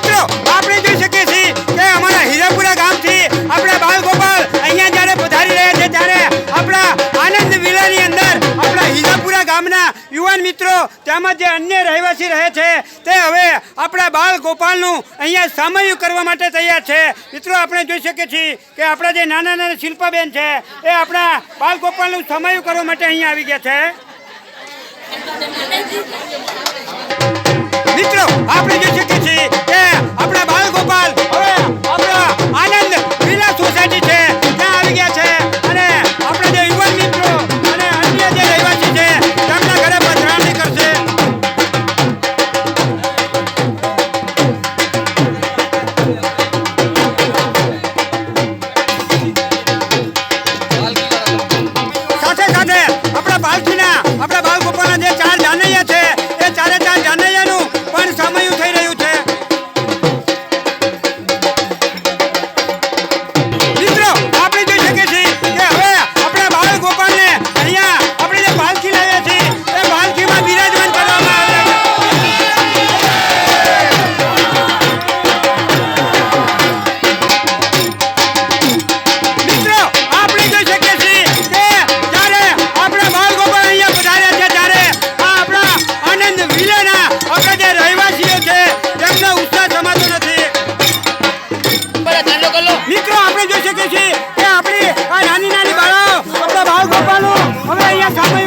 મિત્રો, આપણે જોઈ શકીએ છીએ કે અમારા હીરાપુરા ગામથી આપણા બાલ ગોપાલ અહીંયા જ્યારે પધારી રહ્યા છે, ત્યારે આપણા આનંદ વિલાની અંદર આપણા હીરાપુરા ગામના યુવાન મિત્રો તેમજ જે અન્ય રહેવાસી રહે છે, તે હવે આપણા બાલ ગોપાલનું અહીંયા સામયું કરવા માટે તૈયાર છે. મિત્રો, આપણે જોઈ શકીએ છીએ કે આપણા જે નાના નાના શિલ્પાબેન છે, એ આપણા બાલ ગોપાલનું સામયું કરવા માટે અહીંયા આવી ગયા છે. મિત્રો, આપણે બળા ચાલો કરો મિત્રો, આપણે જોઈ શકીએ છીએ કે આપણી આ નાની નાની બાળો આપણા ભાવ ગોપાલો હવે અહીંયા સામે